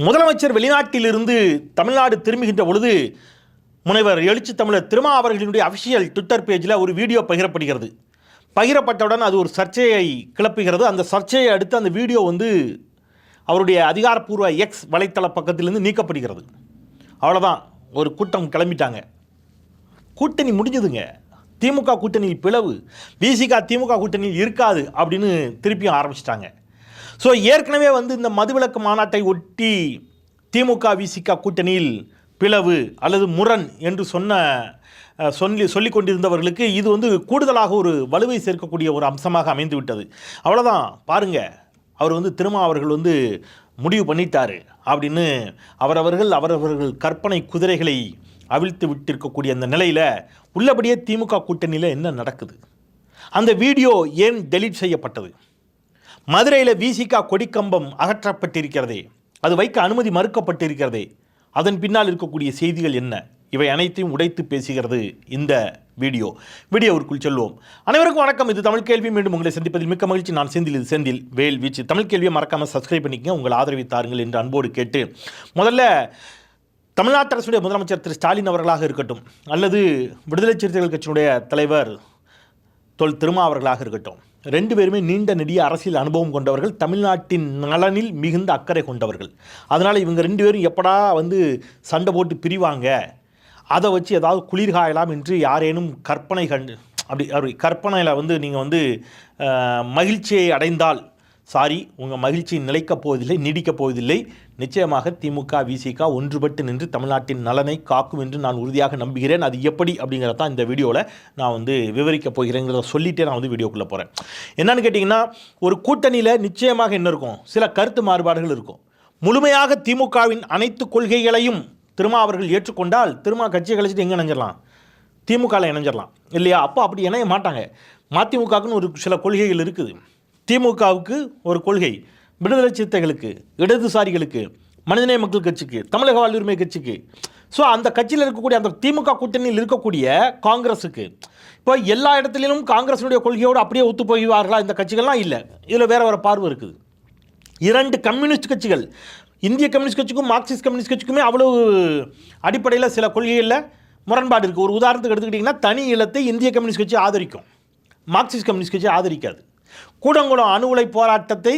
முதலமைச்சர் வெளிநாட்டிலிருந்து தமிழ்நாடு திரும்புகின்ற பொழுது முனைவர் எழுச்சி தமிழர் திருமா அவர்களினுடைய அஃபிஷியல் ட்விட்டர் பேஜில் ஒரு வீடியோ பகிரப்படுகிறது. பகிரப்பட்டவுடன் அது ஒரு சர்ச்சையை கிளப்புகிறது. அந்த சர்ச்சையை அடுத்து அந்த வீடியோ வந்து அவருடைய அதிகாரப்பூர்வ எக்ஸ் வலைத்தள பக்கத்திலிருந்து நீக்கப்படுகிறது. அவ்வளோதான் ஒரு கூட்டம் கிளம்பிட்டாங்க. கூட்டணி முடிஞ்சதுங்க. திமுக கூட்டணியில் பிளவு. விசிகா திமுக கூட்டணியில் இருக்காது அப்படின்னு திருப்பியும் ஆரம்பிச்சிட்டாங்க. ஸோ ஏற்கனவே வந்து இந்த மதுவிலக்கு மாநாட்டை ஒட்டி திமுக விசிகா கூட்டணியில் பிளவு அல்லது முரண் என்று சொன்ன சொல்லி சொல்லி கொண்டிருந்தவர்களுக்கு இது வந்து கூடுதலாக ஒரு வலுவை சேர்க்கக்கூடிய ஒரு அம்சமாக அமைந்து விட்டது அவ்வளோதான் பாருங்கள் அவர் வந்து திருமா அவர்கள் வந்து முடிவு பண்ணிட்டாரு அப்படின்னு அவரவர்கள் அவரவர்கள் கற்பனை குதிரைகளை அவிழ்த்து விட்டிருக்கக்கூடிய அந்த நிலையில் உள்ளபடியே திமுக கூட்டணியில் என்ன நடக்குது? அந்த வீடியோ ஏன் டெலீட் செய்யப்பட்டது? மதுரையில் விசிகா கொடிக்கம்பம் அகற்றப்பட்டிருக்கிறதே. அது வைக்க அனுமதி மறுக்கப்பட்டிருக்கிறதே. அதன் பின்னால் இருக்கக்கூடிய செய்திகள் என்ன? இவை அனைத்தையும் உடைத்து பேசுகிறது இந்த வீடியோ. வீடியோவிற்குள் செல்வோம். அனைவருக்கும் வணக்கம். இது தமிழ் கேள்வி. மீண்டும் உங்களை சந்திப்பதில் மிக்க மகிழ்ச்சி. நான் செந்தில். இது செந்தில் வேல் வீச்சு. தமிழ் கேள்வியை மறக்காமல் சப்ஸ்கிரைப் பண்ணிக்கங்க. உங்கள் ஆதரவை தாருங்கள் என்று அன்போடு கேட்டு. முதல்ல தமிழ்நாட்டு அரசுடைய முதலமைச்சர் திரு ஸ்டாலின் அவர்களாக இருக்கட்டும் அல்லது விடுதலை சிறுத்தைகள் கட்சியினுடைய தலைவர் தொல் திருமா அவர்களாக இருக்கட்டும் ரெண்டு பேருமே நீண்ட நெடிய அரசியல் அனுபவம் கொண்டவர்கள் தமிழ்நாட்டின் நலனில் மிகுந்த அக்கறை கொண்டவர்கள். அதனால் இவங்க ரெண்டு பேரும் எப்படா வந்து சண்டை போட்டு பிரிவாங்க? அதை வச்சு ஏதாவது குளிர் காயலாம் என்று யாரேனும் கற்பனை கண்டு அப்படி அப்படி கற்பனையில் வந்து நீங்கள் வந்து மகிழ்ச்சியை அடைந்தால் சாரி உங்கள் மகிழ்ச்சி நிலைக்கப் போவதில்லை நீடிக்கப் போவதில்லை. நிச்சயமாக திமுக விசிக ஒன்றுபட்டு நின்று தமிழ்நாட்டின் நலனை காக்கும் என்று நான் உறுதியாக நம்புகிறேன். அது எப்படி அப்படிங்கிறத தான் இந்த வீடியோவில் நான் வந்து விவரிக்க போகிறேங்கிறத சொல்லிட்டே நான் வந்து வீடியோக்குள்ளே போகிறேன் என்னன்னு கேட்டிங்கன்னா ஒரு கூட்டணியில் நிச்சயமாக என்ன இருக்கும்? சில கருத்து மாறுபாடுகள் இருக்கும். முழுமையாக திமுகவின் அனைத்து கொள்கைகளையும் திருமா அவர்கள் ஏற்றுக்கொண்டால் திருமா கட்சியை கழிச்சிட்டு எங்கே இணைஞ்சிடலாம்? திமுகவில் இணைஞ்சிடலாம். இல்லையா? அப்போ அப்படி இணைய மாட்டாங்க. மதிமுகவுக்குன்னு ஒரு சில கொள்கைகள் இருக்குது. திமுகவுக்கு ஒரு கொள்கை விடுதலை சிறுத்தைகளுக்கு இடதுசாரிகளுக்கு மனிதநேய மக்கள் கட்சிக்கு தமிழக வாழ்வுரிமை கட்சிக்கு. ஸோ அந்த கட்சியில் இருக்கக்கூடிய அந்த திமுக கூட்டணியில் இருக்கக்கூடிய காங்கிரஸுக்கு இப்போ எல்லா இடத்துலையும் காங்கிரஸினுடைய கொள்கையோடு அப்படியே ஒத்து போய்வார்களா இந்த கட்சிகள்லாம் இல்லை. இதில் வேற வேறு பார்வை இருக்குது. இரண்டு கம்யூனிஸ்ட் கட்சிகள். இந்திய கம்யூனிஸ்ட் கட்சிக்கும் மார்க்சிஸ்ட் கம்யூனிஸ்ட் கட்சிக்குமே அவ்வளவு அடிப்படையில் சில கொள்கைகளில் முரண்பாடு இருக்குது ஒரு உதாரணத்துக்கு எடுத்துக்கிட்டிங்கன்னா தனி இல்லத்தை இந்திய கம்யூனிஸ்ட் கட்சி ஆதரிக்கும். மார்க்சிஸ்ட் கம்யூனிஸ்ட் கட்சி ஆதரிக்காது. கூடங்குளம் அணு உலை போராட்டத்தை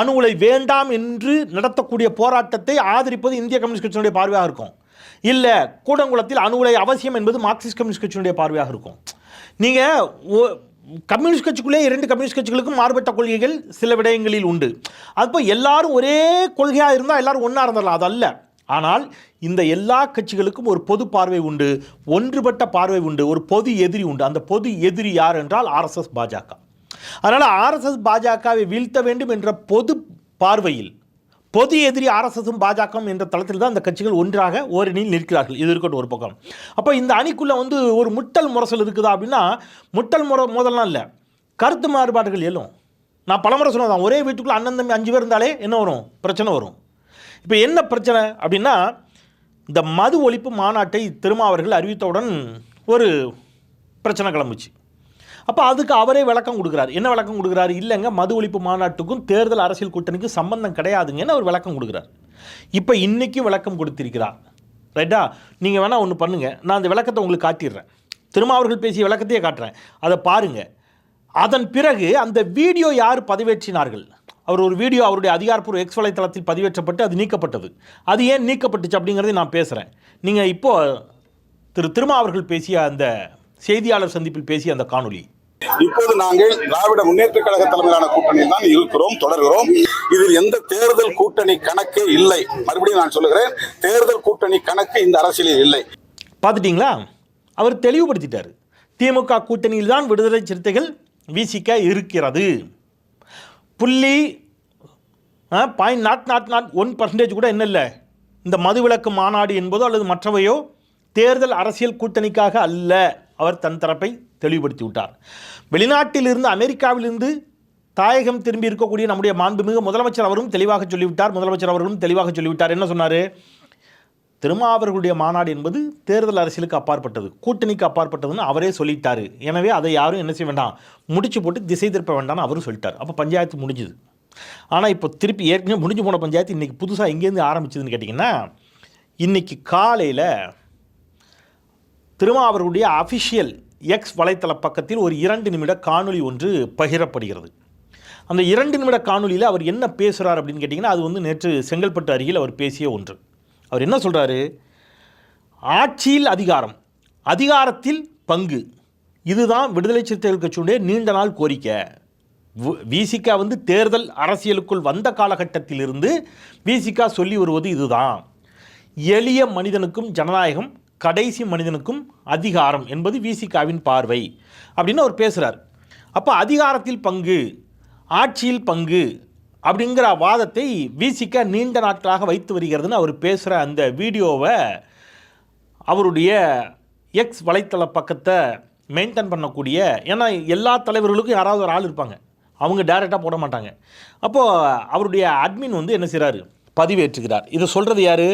அணு உலை வேண்டாம் என்று நடத்தக்கூடிய போராட்டத்தை ஆதரிப்பது இந்திய கம்யூனிஸ்ட் கட்சியினுடைய பார்வையாக இருக்கும். இல்லை கூடங்குளத்தில் அணு உலை அவசியம் என்பது மார்க்சிஸ்ட் கம்யூனிஸ்ட் கட்சியினுடைய பார்வையாக இருக்கும். நீங்கள் கம்யூனிஸ்ட் கட்சிக்குள்ளே இரண்டு கம்யூனிஸ்ட் கட்சிகளுக்கும் மாறுபட்ட கொள்கைகள் சில விடயங்களில் உண்டு. அப்போ எல்லாரும் ஒரே கொள்கையாக இருந்தால் எல்லாரும் ஒன்றா இருந்துடலாம் அது அல்ல. ஆனால் இந்த எல்லா கட்சிகளுக்கும் ஒரு பொது பார்வை உண்டு ஒன்றுபட்ட பார்வை உண்டு ஒரு பொது எதிரி உண்டு. அந்த பொது எதிரி யார் என்றால் ஆர்எஸ்எஸ் பாஜக அதனால் ஆர்எஸ்எஸ் பாஜகவை வீழ்த்த வேண்டும் என்ற பொது பார்வையில் பொது எதிரி ஆர்எஸ்எஸும் பாஜகவும் என்ற தளத்தில் தான் அந்த கட்சிகள் ஒன்றாக ஓரணியில் நிற்கிறார்கள். இது இருக்கட்டும் ஒரு பக்கம். அப்போ இந்த அணிக்குள்ளே வந்து ஒரு முட்டல் முரசல் இருக்குதா அப்படின்னா முட்டல் முற மோதல்லாம் இல்லை. கருத்து மாறுபாடுகள் எழும். நான் பலமுறை சொன்னதான் ஒரே வீட்டுக்குள்ளே அண்ணன் தம்பி அஞ்சு பேர் இருந்தாலே என்ன வரும்? பிரச்சனை வரும். இப்போ என்ன பிரச்சனை அப்படின்னா இந்த மது ஒழிப்பு மாநாட்டை திருமா அவர்கள் அறிவித்தவுடன் ஒரு பிரச்சனை கிளம்புச்சு. அப்போ அதுக்கு அவரே விளக்கம் கொடுக்குறாரு. என்ன விளக்கம் கொடுக்குறாரு? இல்லைங்க மது ஒழிப்பு மாநாட்டுக்கும் தேர்தல் அரசியல் கூட்டணிக்கும் சம்பந்தம் கிடையாதுங்கன்னு அவர் விளக்கம் கொடுக்குறார். இப்போ இன்றைக்கும் விளக்கம் கொடுத்திருக்கிறார். ரைட்டா? நீங்கள் வேணால் ஒன்று பண்ணுங்கள் நான் அந்த விளக்கத்தை உங்களுக்கு காட்டிடுறேன். திருமாவர்கள் அவர்கள் பேசிய விளக்கத்தையே காட்டுறேன். அதை பாருங்கள் அதன் பிறகு அந்த வீடியோ யார் பதிவேற்றினார்கள்? அவர் ஒரு வீடியோ அவருடைய அதிகாரப்பூர்வ எக்ஸ் வலைத்தளத்தில் பதிவேற்றப்பட்டு அது நீக்கப்பட்டது. அது ஏன் நீக்கப்பட்டுச்சு அப்படிங்கிறதை நான் பேசுகிறேன் நீங்கள் இப்போது திரு திருமா அவர்கள் பேசிய அந்த செய்தியாளர் சந்திப்பில் பேசிய அந்த காணொலி இப்போது நாங்கள் திராவிட முன்னேற்ற கழக தலைமையிலான கூட்டணியில் தான் இருக்கிறோம் தொடர்கிறோம். இதில் எந்த தேர்தல் கூட்டணி கணக்கே இல்லை. மறுபடியும் நான் சொல்லுகிறேன் தேர்தல் கூட்டணி கணக்கு இந்த அரசியலில் இல்லை. பார்த்துட்டீங்களா? அவர் தெளிவுபடுத்திட்டார். திமுக கூட்டணியில் தான் விடுதலை சிறுத்தைகள் விசிக்க இருக்கிறது. புள்ளி point nought nought nought one percentage கூட என்ன இல்லை? இந்த மதுவிலக்கு மாநாடு என்பதோ அல்லது மற்றவையோ தேர்தல் அரசியல் கூட்டணிக்காக அல்ல. அவர் தன் தரப்பை தெளிவுபடுத்தி விட்டார். வெளிநாட்டிலிருந்து அமெரிக்காவிலிருந்து தாயகம் திரும்பி இருக்கக்கூடிய நம்முடைய மாண்புமிகு முதலமைச்சர் அவரும் தெளிவாக சொல்லிவிட்டார். முதலமைச்சர் அவர்களும் தெளிவாக சொல்லிவிட்டார். என்ன சொன்னார்? திருமா அவர்களுடைய மாநாடு என்பது தேர்தல் அரசியலுக்கு அப்பாற்பட்டது கூட்டணிக்கு அப்பாற்பட்டதுன்னு அவரே சொல்லிட்டார். எனவே அதை யாரும் என்ன செய்ய வேண்டாம் முடிச்சு போட்டு திசை திருப்ப வேண்டாம்னு அவரும் சொல்லிட்டார். அப்போ பஞ்சாயத்து முடிஞ்சுது. ஆனால் இப்போ திருப்பி ஏற்கனவே முடிஞ்சு போன பஞ்சாயத்து இன்றைக்கி புதுசாக எங்கேருந்து ஆரம்பிச்சதுன்னு கேட்டிங்கன்னா இன்றைக்கி காலையில் திருமாவர்களுடைய அஃபிஷியல் எக்ஸ் வலைத்தள பக்கத்தில் ஒரு இரண்டு நிமிட காணொளி ஒன்று பகிரப்படுகிறது. அந்த இரண்டு நிமிட காணொலியில் அவர் என்ன பேசுகிறார் அப்படின்னு கேட்டிங்கன்னா அது வந்து நேற்று செங்கல்பட்டு அருகில் அவர் பேசிய ஒன்று. அவர் என்ன சொல்கிறாரு ஆட்சியில் அதிகாரம் அதிகாரத்தில் பங்கு. இதுதான் விடுதலை சிறுத்தைகள் கட்சியுடைய நீண்ட நாள் கோரிக்கை. விசிகா வந்து தேர்தல் அரசியலுக்குள் வந்த காலகட்டத்திலிருந்து விசிகா சொல்லி வருவது இதுதான். எளிய மனிதனுக்கும் ஜனநாயகம் கடைசி மனிதனுக்கும் அதிகாரம் என்பது விசிகாவின் பார்வை அப்படின்னு அவர் பேசுகிறார் அப்போ அதிகாரத்தில் பங்கு ஆட்சியில் பங்கு அப்படிங்கிற வாதத்தை விசிக நீண்ட நாட்களாக வைத்து வருகிறதுன்னு அவர் பேசுகிற அந்த வீடியோவை அவருடைய எக்ஸ் வலைத்தள பக்கத்தை மெயின்டைன் பண்ணக்கூடிய ஏன்னா எல்லா தலைவர்களுக்கும் யாராவது ஒரு ஆள் இருப்பாங்க. அவங்க டைரெக்டாக போட மாட்டாங்க. அப்போது அவருடைய அட்மின் வந்து என்ன செய்கிறாரு பதிவேற்றுகிறார். இதை சொல்கிறது யார்?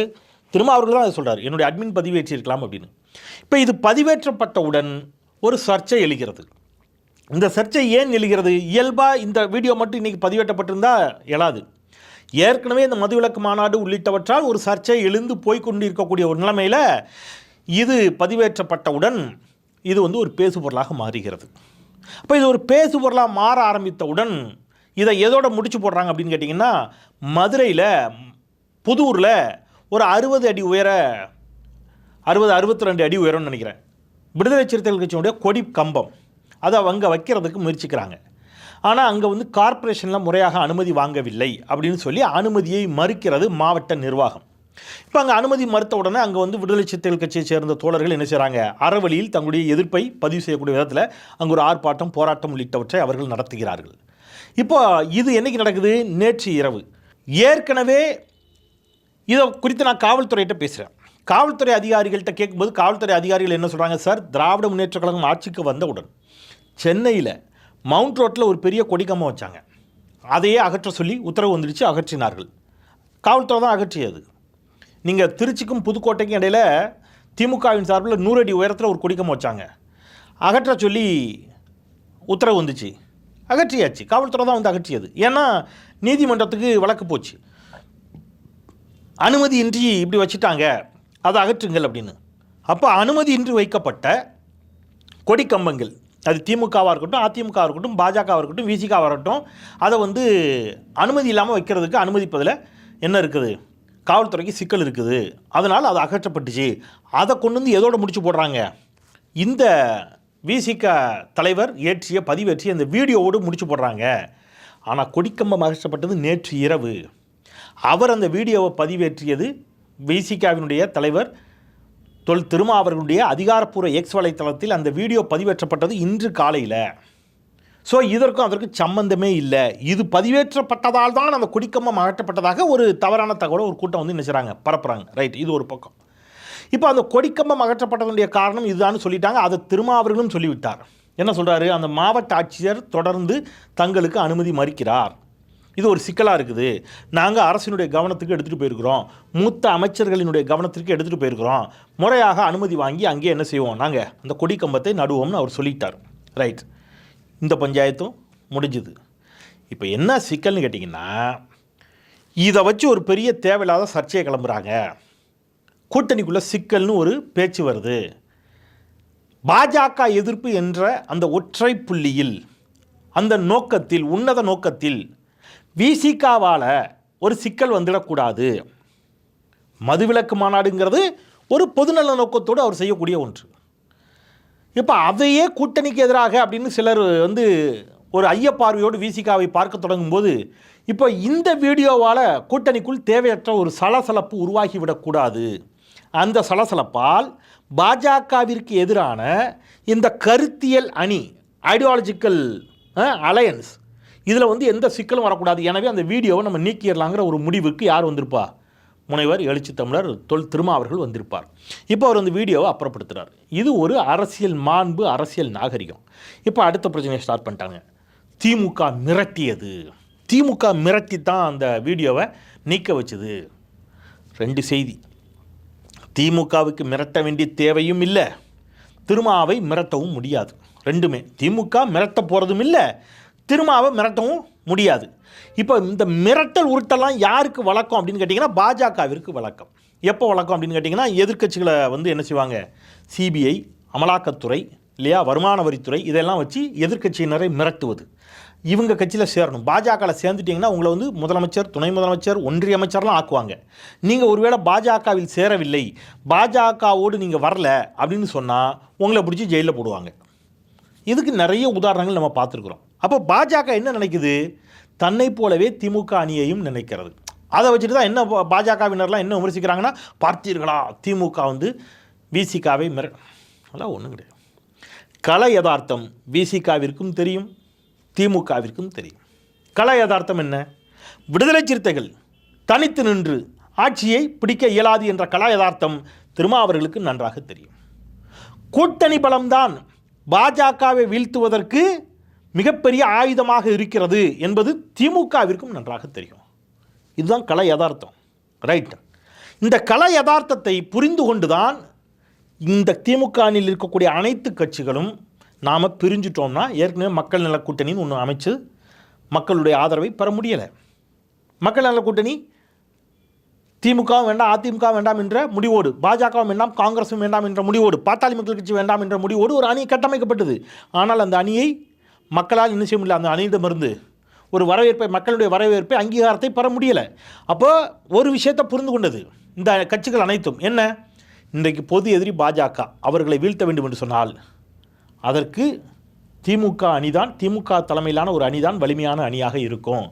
திரும்ப அவர்கள் தான் அதை சொல்கிறார் என்னுடைய அட்மின் பதிவேற்றிருக்கலாம் அப்படின்னு. இப்போ இது பதிவேற்றப்பட்டவுடன் ஒரு சர்ச்சை எழுகிறது. இந்த சர்ச்சை ஏன் எழுகிறது? இயல்பாக இந்த வீடியோ மட்டும் இன்றைக்கி பதிவேற்றப்பட்டிருந்தா எழாது. ஏற்கனவே இந்த மதுவிலக்கு மாநாடு உள்ளிட்டவற்றால் ஒரு சர்ச்சை எழுந்து போய்கொண்டு இருக்கக்கூடிய ஒரு நிலைமையில் இது பதிவேற்றப்பட்டவுடன் இது வந்து ஒரு பேசுபொருளாக மாறுகிறது. அப்போ இது ஒரு பேசுபொருளாக மாற ஆரம்பித்தவுடன் இதை எதோட முடிச்சு போடுறாங்க அப்படின்னு கேட்டிங்கன்னா மதுரையில் புதூரில் ஒரு அறுபது அடி உயர அறுபது அறுபத்தி ரெண்டு அடி உயரம்னு நினைக்கிறேன். விடுதலை சிறுத்தைகள் கட்சியினுடைய கொடி கம்பம். அதை அவங்க வைக்கிறதுக்கு முயற்சிக்கிறாங்க. ஆனால் அங்கே வந்து கார்ப்பரேஷனில் முறையாக அனுமதி வாங்கவில்லை அப்படின்னு சொல்லி அனுமதியை மறுக்கிறது மாவட்ட நிர்வாகம். இப்போ அங்கே அனுமதி மறுத்த உடனே அங்கே வந்து விடுதலை சிறுத்தைகள் கட்சியை சேர்ந்த தோழர்கள் என்ன செய்கிறாங்க அறவழியில் தங்களுடைய எதிர்ப்பை பதிவு செய்யக்கூடிய விதத்தில் அங்கே ஒரு ஆர்ப்பாட்டம் போராட்டம் உள்ளிட்டவற்றை அவர்கள் நடத்துகிறார்கள். இப்போ இது என்னைக்கு நடக்குது? நேற்று இரவு. ஏற்கனவே இதை குறித்து நான் காவல்துறையிட்ட பேசுகிறேன் காவல்துறை அதிகாரிகள்கிட்ட கேட்கும்போது காவல்துறை அதிகாரிகள் என்ன சொல்கிறாங்க சார் திராவிட முன்னேற்ற கழகம் ஆட்சிக்கு வந்தவுடன் சென்னையில் மவுண்ட் ரோட்டில் ஒரு பெரிய கொடிக்கம்பம் வச்சாங்க. அதையே அகற்ற சொல்லி உத்தரவு வந்துடுச்சு அகற்றினார்கள். காவல்துறை தான் அகற்றியது. நீங்கள் திருச்சிக்கும் புதுக்கோட்டைக்கும் இடையில திமுகவின் சார்பில் நூறு அடி உயரத்தில் ஒரு கொடிக்கம்பம் வச்சாங்க. அகற்ற சொல்லி உத்தரவு வந்துச்சு. அகற்றியாச்சு. காவல்துறை தான் வந்து அகற்றியது. ஏன்னா நீதிமன்றத்துக்கு வழக்கு போச்சு. அனுமதியின்றி இப்படி வச்சுட்டாங்க. அதை அகற்றுங்கள் அப்படின்னு. அப்போ அனுமதியின்றி வைக்கப்பட்ட கொடி கம்பங்கள். அது திமுகவாக இருக்கட்டும் அதிமுகவாக இருக்கட்டும் பாஜகவாக இருக்கட்டும் விசிகாவாக இருக்கட்டும் அதை வந்து அனுமதி இல்லாமல் வைக்கிறதுக்கு அனுமதிப்பதில் என்ன இருக்குது? காவல்துறைக்கு சிக்கல் இருக்குது. அதனால் அது அகற்றப்பட்டுச்சு. அதை கொண்டு வந்து எதோடு முடிச்சு போடுறாங்க? இந்த விசிக தலைவர் ஏற்றிய பதிவேற்றிய அந்த வீடியோவோடு முடிச்சு போடுறாங்க. ஆனால் கொடிக்கம்பம் அகற்றப்பட்டது நேற்று இரவு. அவர் அந்த வீடியோவை பதிவேற்றியது விசிகாவினுடைய தலைவர் தொல் திருமா அவர்களுடைய அதிகாரப்பூர்வ எக்ஸ் வலைத்தளத்தில் அந்த வீடியோ பதிவேற்றப்பட்டது இன்று காலையில். ஸோ இதற்கும் அதற்கு சம்பந்தமே இல்லை. இது பதிவேற்றப்பட்டதால் தான் அந்த குடிக்கம்பம் அகற்றப்பட்டதாக ஒரு தவறான தகவலை ஒரு கூட்டம் வந்து நினைச்சுறாங்க பரப்புகிறாங்க ரைட் இது ஒரு பக்கம். இப்போ அந்த கொடிக்கம்பம் அகற்றப்பட்டதனுடைய காரணம் இதுதான் சொல்லிட்டாங்க. அதை திருமா அவர்களும் சொல்லிவிட்டார். என்ன சொல்கிறாரு அந்த மாவட்ட ஆட்சியர் தொடர்ந்து தங்களுக்கு அனுமதி மறுக்கிறார். இது ஒரு சிக்கலாக இருக்குது. நாங்கள் அரசினுடைய கவனத்துக்கு எடுத்துகிட்டு போயிருக்கிறோம். மூத்த அமைச்சர்களினுடைய கவனத்திற்கு எடுத்துகிட்டு போயிருக்கிறோம். முறையாக அனுமதி வாங்கி அங்கே என்ன செய்வோம்? நாங்கள் அந்த கொடி கம்பத்தை நடுவோம்னு அவர் சொல்லிட்டார். ரைட் இந்த பஞ்சாயத்தும் முடிஞ்சுது. இப்போ என்ன சிக்கல்னு கேட்டிங்கன்னா இதை வச்சு ஒரு பெரிய தேவையில்லாத சர்ச்சையை கிளம்புறாங்க. கூட்டணிக்குள்ளே சிக்கல்னு ஒரு பேச்சு வருது. பாஜக எதிர்ப்பு என்ற அந்த ஒற்றை புள்ளியில் அந்த நோக்கத்தில் உன்னத நோக்கத்தில் விசிகாவால் ஒரு சிக்கல் வந்துடக்கூடாது. மதுவிலக்கு மாநாடுங்கிறது ஒரு பொதுநல நோக்கத்தோடு அவர் செய்யக்கூடிய ஒன்று. இப்போ அதையே கூட்டணிக்கு எதிராக அப்படின்னு சிலர் வந்து ஒரு ஐயப்பார்வையோடு விசிகாவை பார்க்க தொடங்கும்போது இப்போ இந்த வீடியோவால் கூட்டணிக்குள் தேவையற்ற ஒரு சலசலப்பு உருவாகிவிடக்கூடாது. அந்த சலசலப்பால் பாஜகவிற்கு எதிரான இந்த கருத்தியல் அணி ஐடியாலஜிக்கல் அலையன்ஸ் இதில் வந்து எந்த சிக்கலும் வரக்கூடாது. எனவே அந்த வீடியோவை நம்ம நீக்கிடலாங்கிற ஒரு முடிவுக்கு யார் வந்திருப்பா? முனைவர் எழுச்சி தமிழர் தொல் திருமா அவர்கள் வந்திருப்பார். இப்போ அவர் அந்த வீடியோவை அப்புறப்படுத்துகிறார் இது ஒரு அரசியல் மாண்பு அரசியல் நாகரிகம். இப்போ அடுத்த பிரச்சனையை ஸ்டார்ட் பண்ணிட்டாங்க. திமுக மிரட்டியது. திமுக மிரட்டி தான் அந்த வீடியோவை நீக்க வச்சுது. ரெண்டு செய்தி. திமுகவுக்கு மிரட்ட வேண்டிய தேவையும் இல்லை. திருமாவை மிரட்டவும் முடியாது. ரெண்டுமே. திமுக மிரட்ட போகிறதும் இல்லை. திருமாவை மிரட்டவும் முடியாது. இப்போ இந்த மிரட்டல் உருட்டெல்லாம் யாருக்கு வழக்கம் அப்படின்னு கேட்டிங்கன்னா பாஜகவிற்கு வழக்கம். எப்போ வழக்கம் அப்படின்னு கேட்டிங்கன்னா எதிர்க்கட்சிகளை வந்து என்ன செய்வாங்க? சிபிஐ அமலாக்கத்துறை இல்லையா வருமான வரித்துறை இதெல்லாம் வச்சு எதிர்க்கட்சியினரை மிரட்டுவது. இவங்க கட்சியில் சேரணும். பாஜகவில் சேர்ந்துட்டிங்கன்னா உங்களை வந்து முதலமைச்சர் துணை முதலமைச்சர் ஒன்றிய அமைச்சர்லாம் ஆக்குவாங்க. நீங்கள் ஒருவேளை பாஜகவில் சேரவில்லை பாஜகவோடு நீங்கள் வரல அப்படின்னு சொன்னால் உங்களை பிடிச்சி ஜெயிலில் போடுவாங்க. இதுக்கு நிறைய உதாரணங்கள் நம்ம பார்த்துருக்குறோம். அப்போ பாஜக என்ன நினைக்குது? தன்னை போலவே திமுக அணியையும் நினைக்கிறது. அதை வச்சுட்டு தான் என்ன பாஜகவினர்லாம் என்ன விமர்சிக்கிறாங்கன்னா பார்த்தீர்களா? திமுக வந்து விசிகாவை மிர அதெல்லாம் ஒன்றும் கிடையாது. கலை யதார்த்தம் விசிகாவிற்கும் தெரியும் திமுகவிற்கும் தெரியும். கலை யதார்த்தம் என்ன? விடுதலை சிறுத்தைகள் தனித்து நின்று ஆட்சியை பிடிக்க இயலாது என்ற கலா யதார்த்தம் திருமாவர்களுக்கு நன்றாக தெரியும். கூட்டணி பலம்தான் பாஜகவை வீழ்த்துவதற்கு மிகப்பெரிய ஆயுதமாக இருக்கிறது என்பது திமுகவிற்கும் நன்றாக தெரியும். இதுதான் கலை யதார்த்தம் ரைட் இந்த கலை யதார்த்தத்தை புரிந்து கொண்டுதான் இந்த திமுக அணியில் இருக்கக்கூடிய அனைத்து கட்சிகளும் நாம் பிரிஞ்சிட்டோம்னா ஏற்கனவே மக்கள் நல கூட்டணின்னு ஒன்று அமைச்சு மக்களுடைய ஆதரவை பெற முடியலை. மக்கள் நல கூட்டணி திமுக வேண்டாம் அதிமுக வேண்டாம் என்ற முடிவோடு பாஜகவும் வேண்டாம் காங்கிரஸும் வேண்டாம் என்ற முடிவோடு பாட்டாளி மக்கள் கட்சி வேண்டாம் என்ற முடிவோடு ஒரு அணி கட்டமைக்கப்பட்டது. ஆனால் அந்த அணியை மக்களால் என்ன செய்ய முடியல அந்த அணியிடமிருந்து ஒரு வரவேற்பை மக்களுடைய வரவேற்பை அங்கீகாரத்தை பெற முடியலை. அப்போது ஒரு விஷயத்தை புரிந்து கொண்டது. இந்த கட்சிகள் அனைத்தும் என்ன? இன்றைக்கு பொது எதிரி பாஜக அவர்களை வீழ்த்த வேண்டும் என்று சொன்னால் அதற்கு திமுக அணிதான் திமுக தலைமையிலான ஒரு அணிதான் வலிமையான அணியாக இருக்கும்.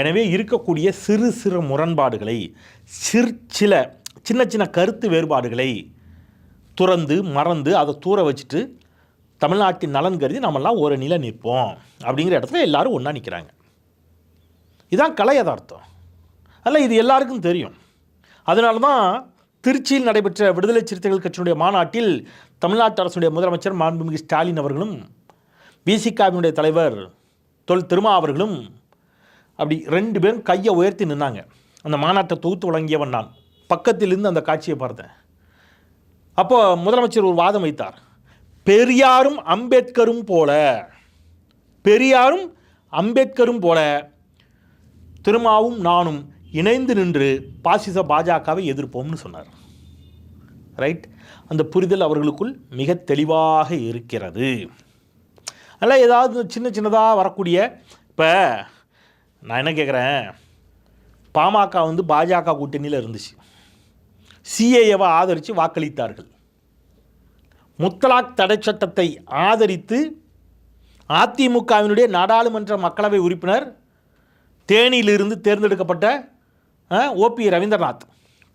எனவே இருக்கக்கூடிய சிறு சிறு முரண்பாடுகளை சிறு சில சின்ன சின்ன கருத்து வேறுபாடுகளை துறந்து மறந்து அதை தூர வச்சுட்டு தமிழ்நாட்டின் நலன் கருதி நம்மெல்லாம் ஒரு நிலை நிற்போம் அப்படிங்கிற இடத்துல எல்லாரும் ஒன்றா நிற்கிறாங்க இதுதான் கலை யதார்த்தம். அல்ல இது எல்லாருக்கும் தெரியும். அதனால தான் திருச்சியில் நடைபெற்ற விடுதலை சிறுத்தைகள் கட்சியினுடைய மாநாட்டில் தமிழ்நாட்டு அரசுடைய முதலமைச்சர் மாண்புமிகு ஸ்டாலின் அவர்களும் பிசிகாவினுடைய தலைவர் தொல் திருமா அவர்களும் அப்படி ரெண்டு பேரும் கையை உயர்த்தி நின்னாங்க. அந்த மாநாட்டை தொகுத்து வழங்கியவன் நான். பக்கத்திலிருந்து அந்த காட்சியை பார்த்தேன். அப்போ முதலமைச்சர் ஒரு வாதம் வைத்தார். பெரியாரும் அம்பேத்கரும் போல. பெரியாரும் அம்பேத்கரும் போல. திருமாவும் நானும் இணைந்து நின்று பாசிச பாஜகவை எதிர்ப்போம்னு சொன்னார். ரைட் அந்த புரிதல் அவர்களுக்குள் மிக தெளிவாக இருக்கிறது. அதனால் ஏதாவது சின்ன சின்னதாக வரக்கூடிய இப்போ நான் என்ன கேட்குறேன் பாமக வந்து பாஜக கூட்டணியில் இருந்துச்சு. சிஏஏவை ஆதரித்து வாக்களித்தார்கள். முத்தலாக் தடை சட்டத்தை ஆதரித்து அதிமுகவினுடைய நாடாளுமன்ற மக்களவை உறுப்பினர் தேனியிலிருந்து தேர்ந்தெடுக்கப்பட்ட ஓபி ரவீந்திரநாத்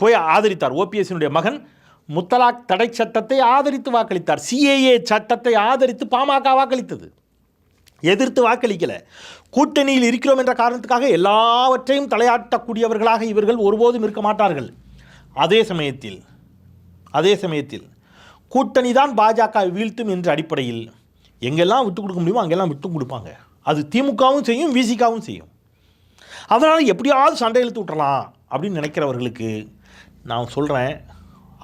போய் ஆதரித்தார். ஓபிஎஸ்னுடைய மகன் முத்தலாக் தடை சட்டத்தை ஆதரித்து வாக்களித்தார். சிஏஏ சட்டத்தை ஆதரித்து பாமக வாக்களித்தது. எதிர்த்து வாக்களிக்கலை. கூட்டணியில் இருக்கிறோம் என்ற காரணத்துக்காக எல்லாவற்றையும் தலையாட்டக்கூடியவர்களாக இவர்கள் ஒருபோதும் இருக்க மாட்டார்கள். அதே சமயத்தில் அதே சமயத்தில் கூட்டணி தான் பாஜக வீழ்த்தும் என்ற அடிப்படையில் எங்கெல்லாம் விட்டு கொடுக்க முடியுமோ அங்கெல்லாம் விட்டு கொடுப்பாங்க. அது திமுகவும் செய்யும் விசிகாவும் செய்யும். அதனால் எப்படியாவது சண்டை இழுத்து விட்டுறலாம் அப்படின்னு நினைக்கிறவர்களுக்கு நான் சொல்கிறேன்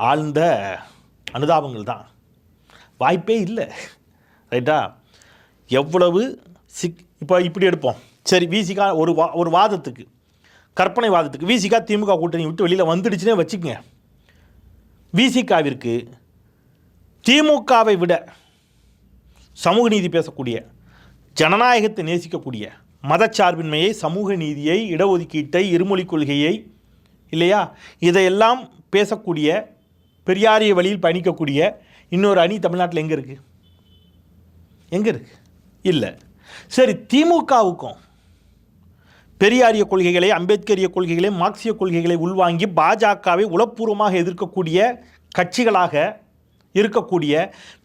ஆழ்ந்த அனுதாபங்கள் தான். வாய்ப்பே இல்லை. ரைட்டா? எவ்வளவு சிக் இப்போ இப்படி எடுப்போம். சரி விசிகா ஒரு வா ஒரு வாதத்துக்கு கற்பனை வாதத்துக்கு விசிகா திமுக கூட்டணி விட்டு வெளியில் வந்துடுச்சுன்னே வச்சுக்கோங்க. விசிகாவிற்கு திமுகவை விட சமூக நீதி பேசக்கூடிய ஜனநாயகத்தை நேசிக்கக்கூடிய மதச்சார்பின்மையை சமூக நீதியை இடஒதுக்கீட்டை இருமொழி கொள்கையை இல்லையா? இதையெல்லாம் பேசக்கூடிய பெரியாரிய வழியில் பயணிக்கக்கூடிய இன்னொரு அணி தமிழ்நாட்டில் எங்கே இருக்குது எங்கே இருக்குது இல்லை. சரி திமுகவுக்கும் பெரியாரிய கொள்கைகளை அம்பேத்கரிய கொள்கைகளை மார்க்சிய கொள்கைகளை உள்வாங்கி பாஜகவை உளப்பூர்வமாக எதிர்க்கக்கூடிய கட்சிகளாக இருக்கக்கூடிய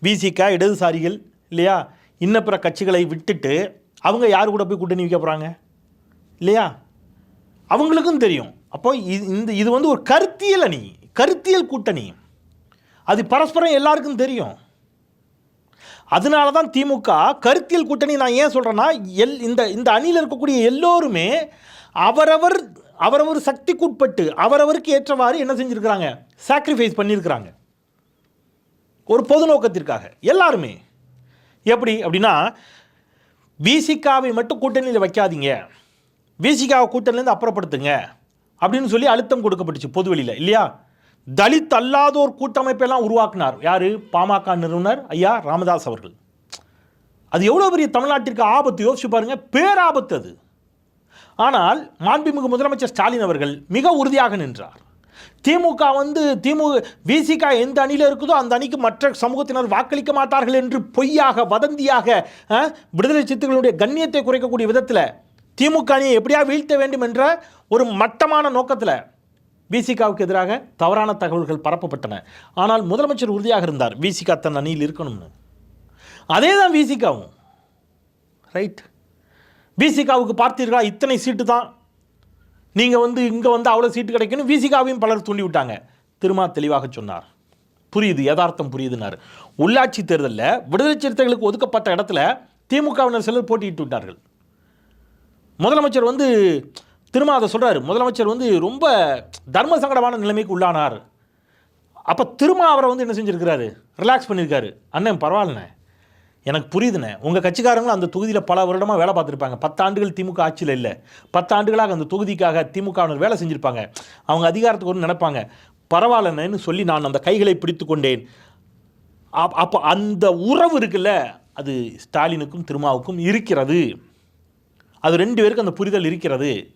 பிசிக இடதுசாரிகள் இல்லையா? இன்ன பிற கட்சிகளை விட்டுட்டு அவங்க யார் கூட போய் கூட்டணி வைக்க போகிறாங்க இல்லையா? அவங்களுக்கும் தெரியும். அப்போ இது இந்த இது வந்து ஒரு கருத்தியல் அணி கருத்தியல் கூட்டணி. அது பரஸ்பரம் எல்லாருக்கும் தெரியும். அதனால தான் திமுக கருத்தியல் கூட்டணி நான் ஏன் சொல்கிறேன்னா எல் இந்த இந்த அணியில் இருக்கக்கூடிய எல்லோருமே அவரவர் அவரவர் சக்திக்குட்பட்டு அவரவருக்கு ஏற்றவாறு என்ன செஞ்சுருக்கிறாங்க? சாக்ரிஃபைஸ் பண்ணியிருக்கிறாங்க ஒரு பொது நோக்கத்திற்காக எல்லாருமே. எப்படி? அப்படின்னா விசிகாவை மட்டும் கூட்டணியில் வைக்காதீங்க. விசிகாவை கூட்டணிலேருந்து அப்புறப்படுத்துங்க. அப்படின்னு சொல்லி அழுத்தம் கொடுக்கப்பட்டுச்சு பொதுவெளியில் இல்லையா? தலித் அல்லாதோர் கூட்டமைப்பெல்லாம் உருவாக்குனார். யார்? பாமக நிறுவனர் ஐயா ராமதாஸ் அவர்கள். அது எவ்வளோ பெரிய தமிழ்நாட்டிற்கு ஆபத்து? யோசிச்சு பாருங்கள் பேராபத்து அது. ஆனால் மாண்புமிகு முதலமைச்சர் ஸ்டாலின் அவர்கள் மிக உறுதியாக நின்றார். திமுக வந்து திமுக விசிக எந்த அணியில் இருக்குதோ அந்த அணிக்கு மற்ற சமூகத்தினர் வாக்களிக்க மாட்டார்கள் என்று பொய்யாக வதந்தியாக விடுதலை சித்துக்களுடைய கண்ணியத்தை குறைக்கக்கூடிய விதத்தில் திமுக அணியை எப்படியா வீழ்த்த வேண்டும் என்ற ஒரு மட்டமான நோக்கத்தில் விசிகாவுக்கு எதிராக தவறான தகவல்கள் பரப்பப்பட்டன. ஆனால் முதலமைச்சர் உறுதியாக இருந்தார். விசிகா தன் அணியில் இருக்கணும்னு. அதே தான் விசிகாவும். ரைட் விசிகாவுக்கு பார்த்தீர்களா? இத்தனை சீட்டு தான் நீங்கள் வந்து இங்கே வந்து அவ்வளோ சீட்டு கிடைக்கணும் விசிகாவையும் பலர் தூண்டி விட்டாங்க. திருமா தெளிவாக சொன்னார். புரியுது யதார்த்தம் புரியுதுன்னார். உள்ளாட்சி தேர்தலில் விடுதலை சிறுத்தைகளுக்கு ஒதுக்கப்பட்ட இடத்துல திமுகவினர் சிலர் போட்டியிட்டு விட்டார்கள். முதலமைச்சர் வந்து திரும்ப அதை சொல்கிறார் முதலமைச்சர் வந்து ரொம்ப தர்ம சங்கடமான நிலைமைக்கு உள்ளானார். அப்போ திரும்ப அவரை வந்து என்ன செஞ்சுருக்கிறாரு? ரிலாக்ஸ் பண்ணியிருக்காரு அண்ணன் பரவாயில்லண்ணே. எனக்கு புரியுதுண்ணே. உங்கள் கட்சிக்காரங்களும் அந்த தொகுதியில் பல வருடமாக வேலை பார்த்துருப்பாங்க. பத்தாண்டுகள் திமுக ஆட்சியில் இல்லை. பத்தாண்டுகளாக அந்த தொகுதிக்காக திமுகவினர் வேலை செஞ்சுருப்பாங்க. அவங்க அதிகாரத்துக்கு ஒன்று நினைப்பாங்க. பரவாயில்லண்ணேன்னு சொல்லி நான் அந்த கைகளை பிடித்து கொண்டேன். அப்போ அந்த உறவு இருக்குல்ல அது ஸ்டாலினுக்கும் திருமாவுக்கும் இருக்கிறது. அது ரெண்டு பேருக்கும் அந்த புரிதல் இருக்கிறது.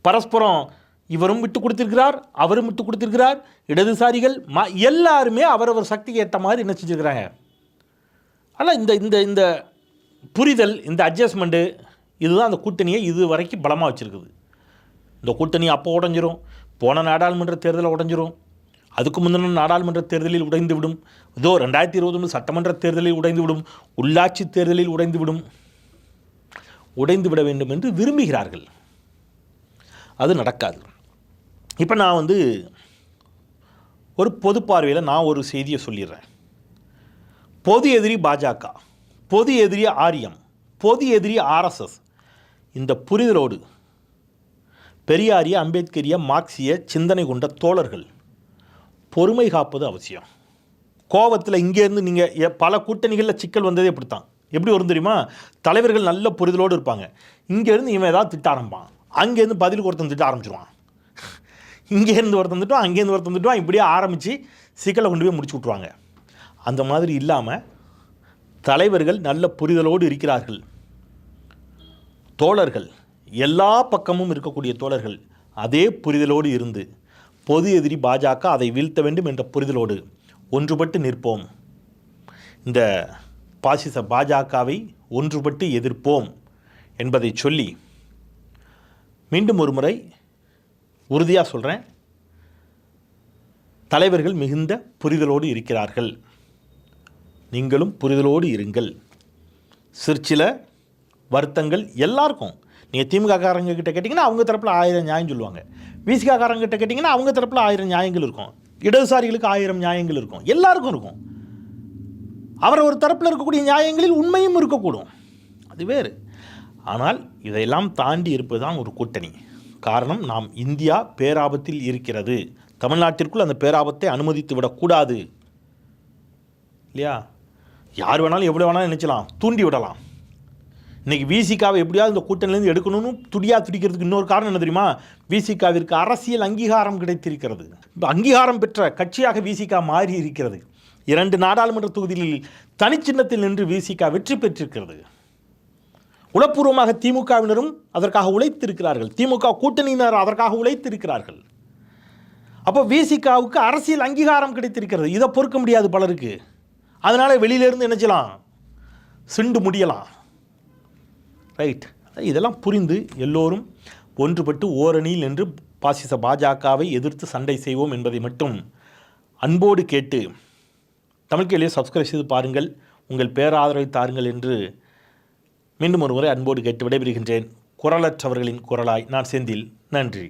பரஸ்பரம் இவரும் விட்டு கொடுத்துருக்கிறார் அவரும் விட்டு கொடுத்துருக்கிறார். இடதுசாரிகள் ம எல்லாருமே அவரவர் சக்திக்கு ஏற்ற மாதிரி என்ன செஞ்சுருக்கிறாங்க. ஆனால் இந்த இந்த இந்த புரிதல் இந்த அட்ஜஸ்ட்மெண்ட்டு இதுதான் அந்த கூட்டணியை இது வரைக்கும் பலமாக வச்சுருக்குது. இந்த கூட்டணி அப்போ உடைஞ்சிரும் போன நாடாளுமன்ற தேர்தலில் உடைஞ்சிரும் அதுக்கு முந்தின நாடாளுமன்ற தேர்தலில் உடைந்து விடும் இதோ ரெண்டாயிரத்தி இருபத்தொன்று சட்டமன்ற தேர்தலில் உடைந்து விடும் உள்ளாட்சி தேர்தலில் உடைந்து விடும் உடைந்து விட வேண்டும் என்று விரும்புகிறார்கள். அது நடக்காது. இப்போ நான் வந்து ஒரு பொது பார்வையில் நான் ஒரு செய்தியை சொல்லிடுறேன். பொது எதிரி பாஜக பொது எதிரி ஆரியம் பொது எதிரி ஆர்எஸ்எஸ் இந்த புரிதலோடு பெரியாரிய அம்பேத்கரிய மார்க்சிய சிந்தனை கொண்ட தோழர்கள் பொறுமை காப்பது அவசியம். கோவத்தில் இங்கேருந்து நீங்கள் பல கூட்டணிகளில் சிக்கல் வந்ததே இப்படித்தான். எப்படி வரும் தெரியுமா? தலைவர்கள் நல்ல புரிதலோடு இருப்பாங்க. இங்கேருந்து இவன் ஏதாவது திட்ட ஆரம்பிப்பான். அங்கேருந்து பதிலுக்கு ஒருத்தன் திட்ட ஆரம்பிச்சிருவான். இங்கேருந்து ஒருத்தன் அங்கேருந்து ஒருத்தன் திட்டுவான் இப்படியே ஆரம்பித்து சிக்கலை கொண்டு போய் முடிச்சு விட்ருவாங்க அந்த மாதிரி இல்லாமல் தலைவர்கள் நல்ல புரிதலோடு இருக்கிறார்கள். தோழர்கள் எல்லா பக்கமும் இருக்கக்கூடிய தோழர்கள் அதே புரிதலோடு இருந்து பொது எதிரி பாஜக அதை வீழ்த்த வேண்டும் என்ற புரிதலோடு ஒன்றுபட்டு நிற்போம். இந்த பாசிச பாஜகவை ஒன்றுபட்டு எதிர்ப்போம் என்பதை சொல்லி மீண்டும் ஒரு முறை உறுதியாக சொல்கிறேன் தலைவர்கள் மிகுந்த புரிதலோடு இருக்கிறார்கள். நீங்களும் புரிதலோடு இருங்கள். சிற்சில வருத்தங்கள் எல்லாருக்கும். நீங்கள் திமுக காரங்க கிட்ட கேட்டிங்கன்னா அவங்க தரப்பில் ஆயிரம் நியாயம் சொல்லுவாங்க. விசிகா காரங்க கிட்ட கேட்டிங்கன்னா அவங்க தரப்பில் ஆயிரம் நியாயங்கள் இருக்கும். இடதுசாரிகளுக்கு ஆயிரம் நியாயங்கள் இருக்கும். எல்லாருக்கும் இருக்கும். அவர் ஒரு தரப்பில் இருக்கக்கூடிய நியாயங்களில் உண்மையும் இருக்கக்கூடும். அது வேறு. ஆனால் இதையெல்லாம் தாண்டி இருப்பது தான் ஒரு கூட்டணி. காரணம் நாம் இந்தியா பேராபத்தில் இருக்கிறது. தமிழ்நாட்டிற்குள் அந்த பேராபத்தை அனுமதித்து விடக்கூடாது. இல்லையா? யார் வேணாலும் எப்படி வேணாலும் நினைச்சலாம் தூண்டி விடலாம். இன்னைக்கு விசிகாவை எப்படியாவது இந்த கூட்டணியிலேருந்து எடுக்கணும்னு துடியா துடிக்கிறதுக்கு இன்னொரு காரணம் என்ன தெரியுமா? விசிகாவிற்கு அரசியல் அங்கீகாரம் கிடைத்திருக்கிறது. இப்ப அங்கீகாரம் பெற்ற கட்சியாக விசிகா மாறி இருக்கிறது. இரண்டு நாடாளுமன்ற தொகுதிகளில் தனிச்சின்னத்தில் நின்று விசிகா வெற்றி பெற்றிருக்கிறது. உளப்பூர்வமாக திமுகவினரும் அதற்காக உழைத்திருக்கிறார்கள். திமுக கூட்டணியினர் அதற்காக உழைத்திருக்கிறார்கள். அப்போ விசிகாவுக்கு அரசியல் அங்கீகாரம் கிடைத்திருக்கிறது. இதை பொறுக்க முடியாது பலருக்கு. அதனால் வெளியிலேருந்து என்ன செய்யலாம்? சிண்டு முடியலாம். ரைட் இதெல்லாம் புரிந்து எல்லோரும் ஒன்றுபட்டு ஓரணியில் நின்று பாசிச பாஜகவை எதிர்த்து சண்டை செய்வோம் என்பதை மட்டும் அன்போடு கேட்டு தமிழ் சப்ஸ்கிரைப் செய்து பாருங்கள் உங்கள் பேராதரவை தாருங்கள் என்று மீண்டும் ஒரு முறை அன்போடு கேட்டு விடைபெறுகின்றேன். குரலற்றவர்களின் குரலாய் நான் செந்தில். நன்றி.